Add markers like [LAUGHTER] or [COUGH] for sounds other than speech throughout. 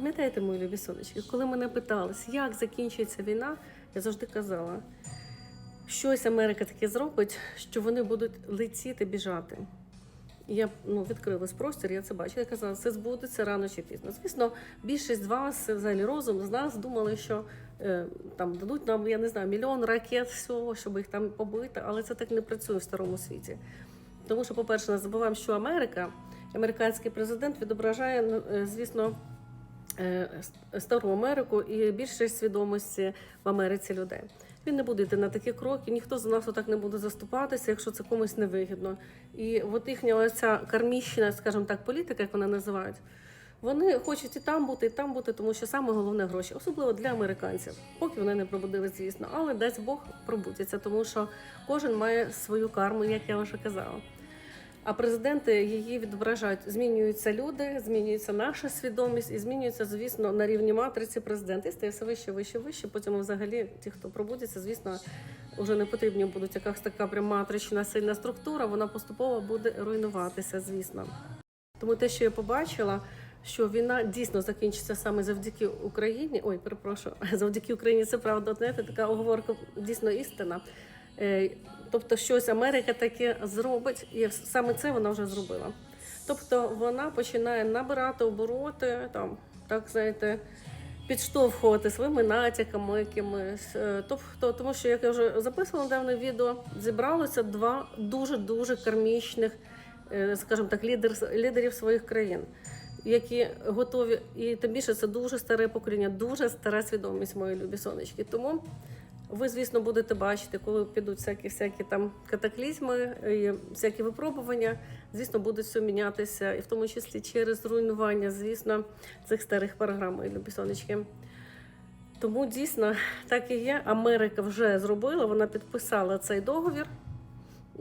Пам'ятаєте, мої любі сонечки, коли мене питались, як закінчиться війна, я завжди казала, щось Америка таке зробить, що вони будуть летіти, біжати. Я ну, відкрилась простір, я це бачила. Я казала, це збудеться рано чи пізно. Звісно, більшість з вас, взагалі розум з нас думали, що е, там дадуть нам, я не знаю, мільйон ракет всього, щоб їх там побити, але це так не працює в старому світі. Тому що, по-перше, не забуваємо, що Америка, американський президент відображає, ну, е, звісно, стару Америку і більше свідомості в Америці людей. Він не буде йти на такі кроки, ніхто за нас отак не буде заступатися, якщо це комусь не вигідно. І от їхня оця кармічна, скажімо так, політика, як вони називають, вони хочуть і там бути, і там бути, тому що саме головне гроші, особливо для американців, поки вони не пробудились, звісно, але дасть Бог пробудяться, тому що кожен має свою карму, як я вже казала. А президенти її відображають. Змінюються люди, змінюється наша свідомість і змінюється, звісно, на рівні матриці президент. І стає все вище, вище, вище. Потім взагалі ті, хто пробудеться, звісно, вже не потрібні будуть якась така прям матрична сильна структура. Вона поступово буде руйнуватися, звісно. Тому те, що я побачила, що війна дійсно закінчиться саме завдяки Україні. Ой, перепрошую, [LAUGHS] завдяки Україні це правда. Знаєте, така оговорка дійсно істина. Е, Тобто, щось Америка таке зробить, і саме це вона вже зробила. Тобто вона починає набирати обороти, там, так знаєте, підштовхувати своїми натяками якимись. Е, Тобто, тому що, як я вже записувала недавно відео, зібралося два дуже-дуже кармічних, е, скажімо так, лідер, лідерів своїх країн. Які готові, і тим більше це дуже старе покоління, дуже стара свідомість, мої любі сонечки. Тому ви, звісно, будете бачити, коли підуть всякі всякі там катаклізми, і всякі випробування. Звісно, буде все мінятися, і в тому числі через руйнування, звісно, цих старих програм, мої любі сонечки. Тому дійсно так і є. Америка вже зробила, вона підписала цей договір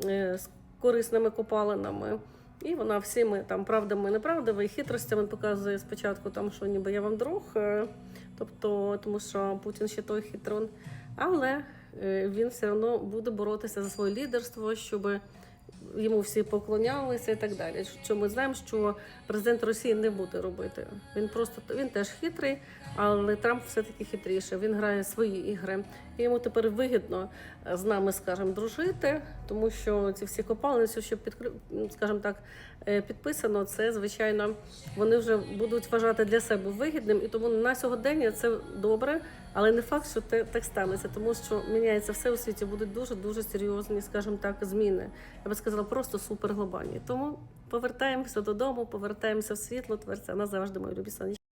е, з корисними копалинами. І вона всіми там правдами, неправдами і хитростями показує спочатку, там, що ніби я вам друг, е, тобто, тому що Путін ще той хитрон. Але е, він все одно буде боротися за своє лідерство, щоб йому всі поклонялися і так далі. Що ми знаємо, що президент Росії не буде робити. Він просто він теж хитрий, але Трамп все-таки хитріше. Він грає свої ігри. І йому тепер вигідно е, з нами, скажімо, дружити, тому що ці всі копалини, все, що підкрив, скажімо так, е, підписано, це звичайно вони вже будуть вважати для себе вигідним, і тому на сьогодення це добре, але не факт, що те так станеться, тому що міняється все у світі, будуть дуже дуже серйозні, скажімо так, зміни. Я би сказала, просто супер глобальні. Тому повертаємося додому, повертаємося в світло, тверця назавжди, мої любі сонечки.